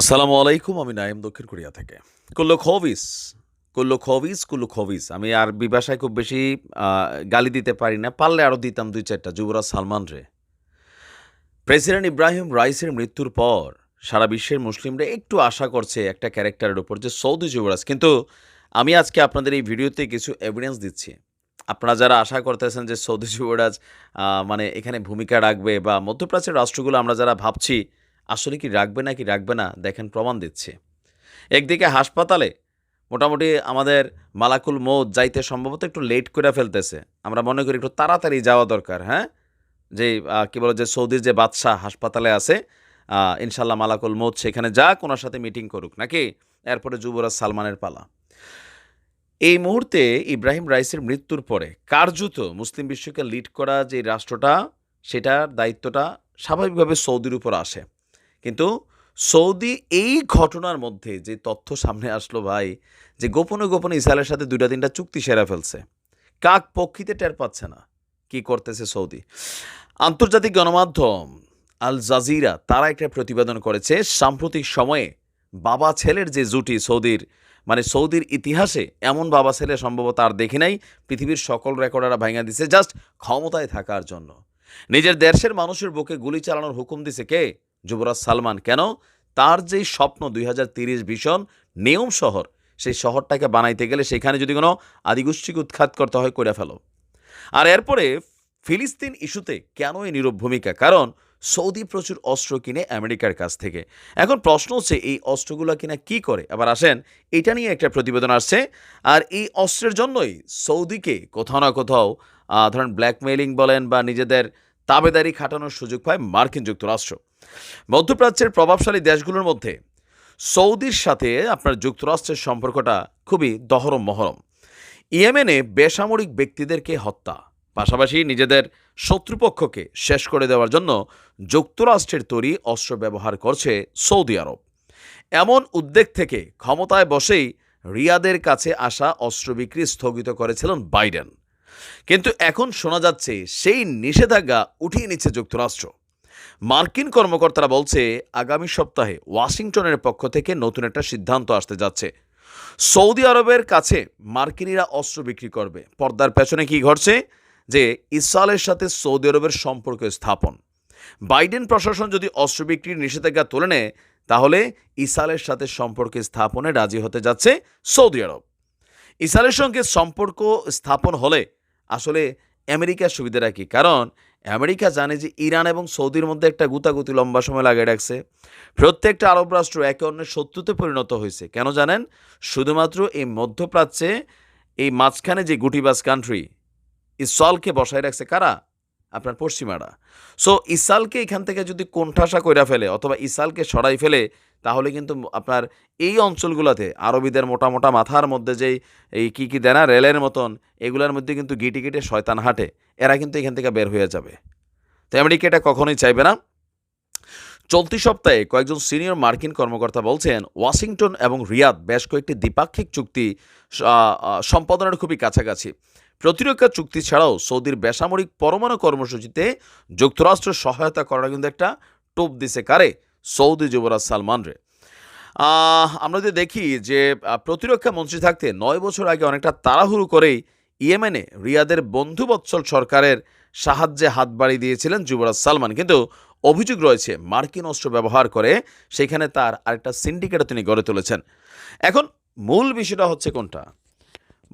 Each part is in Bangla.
আসসালামু আলাইকুম, আমি নাইম দক্ষিণ কোরিয়া থেকে। কুল্লু খবিস কুল্লু খবিস কুল্লু খবিস। আমি আর বিভাষায় খুব বেশি গালি দিতে পারি না, পারলে আরও দিতাম দুই চারটা। যুবরাজ সালমান রে। প্রেসিডেন্ট ইব্রাহিম রাইসের মৃত্যুর পর সারা বিশ্বের মুসলিমরা একটু আশা করছে একটা ক্যারেক্টারের উপর যে সৌদি যুবরাজ। কিন্তু আমি আজকে আপনাদের এই ভিডিওতে কিছু এভিডেন্স দিচ্ছি। আপনারা যারা আশা করতেছেন যে সৌদি যুবরাজ মানে এখানে ভূমিকা রাখবে বা মধ্যপ্রাচ্যের রাষ্ট্রগুলো আমরা যারা ভাবছি আসলে কি রাখবে না কি রাখবে না দেখেন প্রমাণ দিচ্ছে। একদিকে হাসপাতালে মোটামুটি আমাদের মালাকুল মৌত যাইতে সম্ভবত একটু লেট করে ফেলতেছে। আমরা মনে করি একটু তাড়াতাড়ি যাওয়া দরকার হ্যাঁ? যে কি বলে যে, সৌদির যে বাদশাহ হাসপাতালে আছে ইনশাল্লাহ মালাকুল মৌত সেখানে যাক, ওনার সাথে মিটিং করুক, নাকি? এরপরে যুবরাজ সালমানের পালা। এই মুহূর্তে ইব্রাহিম রাইসের মৃত্যুর পরে কার্যত মুসলিম বিশ্বকে লিড করা যে রাষ্ট্রটা, সেটার দায়িত্বটা স্বাভাবিকভাবে সৌদির উপর আসে। কিন্তু সৌদি এই ঘটনার মধ্যে যে তথ্য সামনে আসলো ভাই, যে গোপনে গোপনে ইসরায়েলের সাথে দুইটা তিনটা চুক্তি সেরা ফেলছে, কাক পক্ষিতে টের পাচ্ছে না। কি করতেছে সৌদি? আন্তর্জাতিক গণমাধ্যম আল জাজিরা তারা একটা প্রতিবেদন করেছে, সাম্প্রতিক সময়ে বাবা ছেলের যে জুটি সৌদির মানে সৌদির ইতিহাসে এমন বাবা ছেলে সম্ভবত আর দেখি নাই, পৃথিবীর সকল রেকর্ডারা ভাঙা দিছে, জাস্ট ক্ষমতায় থাকার জন্য। নিজের দেশের মানুষের বুকে গুলি চালানোর হুকুম দিছে কে? যুবরাজ সালমান, কেন? তার যেই স্বপ্ন দুই ভীষণ নিয়ম শহর, সেই শহরটাকে বানাইতে গেলে সেখানে যদি কোনো আদিগোষ্ঠীকে উৎখাত করতে হয় করে ফেলো। আর এরপরে ফিলিস্তিন ইস্যুতে কেন এই নীরব ভূমিকা? কারণ সৌদি প্রচুর অস্ত্র কিনে আমেরিকার কাছ থেকে। এখন প্রশ্ন হচ্ছে, এই অস্ত্রগুলো কিনা কি করে? আবার আসেন, এটা নিয়ে একটা প্রতিবেদন আসছে। আর এই অস্ত্রের জন্যই সৌদিকে কোথাও না কোথাও ধরেন ব্ল্যাকমেইলিং বলেন বা নিজেদের তাবেদারি খাটানোর সুযোগ পায় মার্কিন যুক্তরাষ্ট্র। মধ্যপ্রাচ্যের প্রভাবশালী দেশগুলোর মধ্যে সৌদির সাথে আপনার যুক্তরাষ্ট্রের সম্পর্কটা খুবই দহরম মহরম। ইয়েমেনে বেসামরিক ব্যক্তিদেরকে হত্যা, পাশাপাশি নিজেদের শত্রুপক্ষকে শেষ করে দেওয়ার জন্য যুক্তরাষ্ট্রের তৈরি অস্ত্র ব্যবহার করছে সৌদি আরব। এমন উদ্বেগ থেকে ক্ষমতায় বসেই রিয়াদের কাছে আসা অস্ত্র বিক্রি স্থগিত করেছিলেন বাইডেন। কিন্তু এখন শোনা যাচ্ছে সেই নিষেধাজ্ঞা উঠিয়ে নিচ্ছে যুক্তরাষ্ট্র। মার্কিন কর্মকর্তারা বলছে, আগামী সপ্তাহে ওয়াশিংটনের পক্ষ থেকে নতুন একটা সিদ্ধান্ত আসতে যাচ্ছে। সৌদি আরবের কাছে মার্কিনিরা অস্ত্র বিক্রি করবে। পর্দার পেছনে কি ঘটছে? যে ইসরায়েলের সাথে সৌদি আরবের সম্পর্ক স্থাপন। বাইডেন প্রশাসন যদি অস্ত্র বিক্রির নিষেধাজ্ঞা তুলে নেয়, তাহলে ইসরায়েলের সাথে সম্পর্ক স্থাপনে রাজি হতে যাচ্ছে সৌদি আরব। ইসরায়েলের সঙ্গে সম্পর্ক স্থাপন হলে আসলে আমেরিকার সুবিধাটা কি? কারণ আমেরিকা জানে যে ইরান এবং সৌদির মধ্যে একটা গুতাগুতি লম্বা সময় লাগিয়ে রাখছে। প্রত্যেকটা আরব রাষ্ট্র একে অন্যের শত্রুতে পরিণত হয়েছে। কেন জানেন? শুধুমাত্র এই মধ্যপ্রাচ্যে এই মাঝখানে যে গুটিবাস কান্ট্রি ইসলকে বসায় রাখছে কারা? আপনার পশ্চিমারা। সো ইসরায়েলকে এখান থেকে যদি কোণঠাসা কইরা ফেলে অথবা ইসরায়েলকে সরাই ফেলে, তাহলে কিন্তু আপনার এই অঞ্চলগুলোতে আরবিদের মোটা মোটা মাথার মধ্যে যেই এই কী কী দেনা, রেলের মতন, এগুলোর মধ্যে কিন্তু গিটে গিটে শয়তান হাঁটে। এরা কিন্তু এখান থেকে বের হয়ে যাবে। তো আমেরিকা এটা কখনোই চাইবে না। চলতি সপ্তাহে কয়েকজন সিনিয়র মার্কিন কর্মকর্তা বলছেন, ওয়াশিংটন এবং রিয়াদ বেশ কয়েকটি দ্বিপাক্ষিক চুক্তি সম্পাদনের খুবই কাছাকাছি। প্রতিরক্ষা চুক্তি ছাড়াও সৌদির বেসামরিক পরমাণু কর্মসূচিতে যুক্তরাষ্ট্রের সহায়তা করার কিন্তু একটা টোপ দিছে কারে সৌদি যুবরাজ সালমান রে আমরা যদি দেখি যে প্রতিরক্ষা মন্ত্রী থাকতে নয় বছর আগে অনেকটা তাড়াহুড়ো করেই ইয়েমেনে রিয়াদের বন্ধুবৎসল সরকারের সাহায্যে হাত বাড়িয়ে দিয়েছিলেন যুবরাজ সালমান। কিন্তু অভিযোগ রয়েছে, মার্কিন অস্ত্র ব্যবহার করে সেখানে তার আরেকটা সিন্ডিকেটও তিনি গড়ে তুলেছেন। এখন মূল বিষয়টা হচ্ছে কোনটা?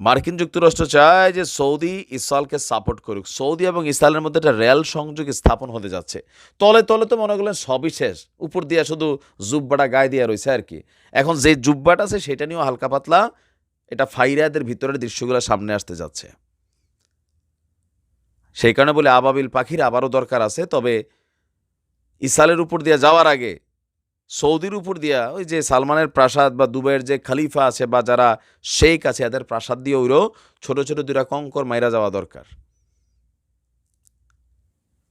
মার্কিন যুক্তরাষ্ট্র চায় যে সৌদি ইসরায়েলকে সাপোর্ট করুক। সৌদি এবং ইসরায়েলের মধ্যে একটা রেল সংযোগ স্থাপন হতে যাচ্ছে। তলে তলে তো মনে করলেন সবই শেষ। উপর দিয়ে শুধু জুব্বাটা গায়ে দিয়া রয়েছে আর কি। এখন যে জুব্বাটা আছে সেটা নিয়েও হালকা পাতলা এটা ফাইরাদের ভিতরের দৃশ্যগুলো সামনে আসতে যাচ্ছে। সেই কারণে বলে আবাবিল পাখির আবারও দরকার আছে, তবে ইসরায়েলের উপর দিয়ে যাওয়ার আগে সৌদির উপর দিয়া ওই যে সালমানের প্রাসাদ বা দুবাইয়ের যে খালিফা আছে বা যারা শেখ আছে, এদের প্রাসাদ দিয়ে ওইরও ছোট ছোট দুটা কঙ্কর মাইরা যাওয়া দরকার।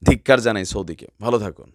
ধিক্কার জানাই সৌদিকে। ভালো থাকুন।